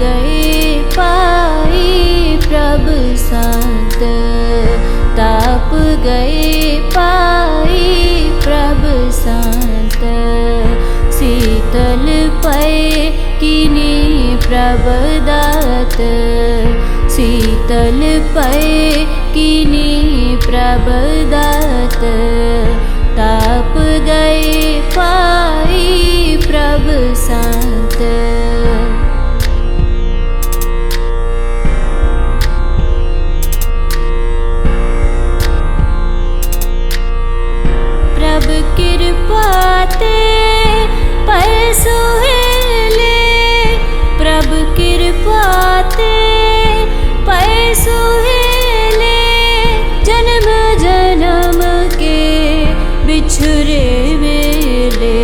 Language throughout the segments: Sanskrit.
गए पाई प्रभ संत ताप गये पा प्रभसन्तप गये पा प्रभसन्त शीतलपे कीनि प्रभदात् शीतलपे कीनि प्रभदात कृपाते पर सुहेले प्रभ कृपाते पर सुहेले जन्म जन्म के बिछुरे वेले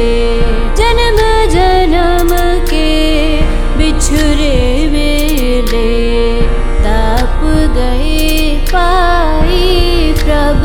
जन्म जन्म के बिछुरे वेले ताप गए पाई प्रभ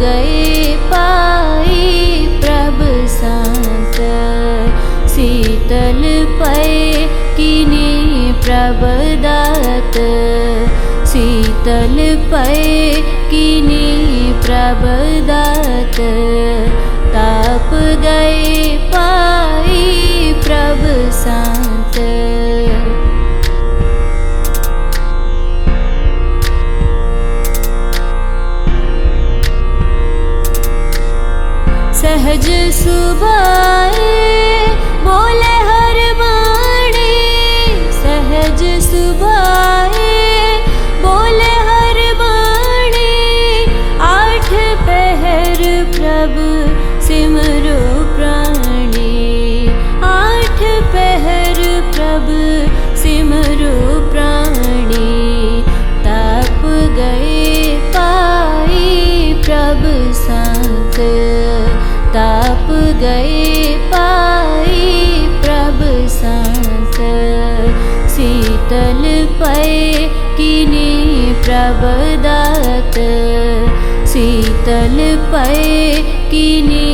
गए पाई प्रभ संत शीतल पै किनी प्रभ दात। शीतल पै किनी प्रभ दात। ताप गए पाई प्रभ संत सहज सुबाए गए पाई प्रभ संत शीतल पै किनी प्रभ दात शीतल पै किनी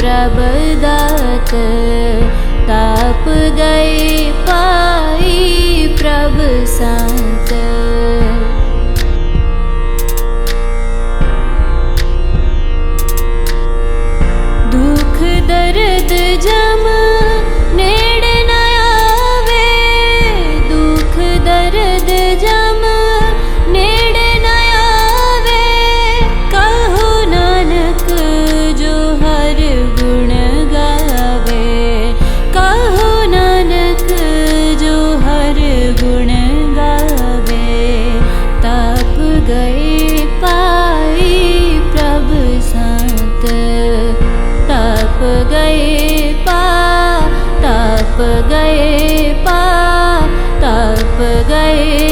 प्रभ दात it.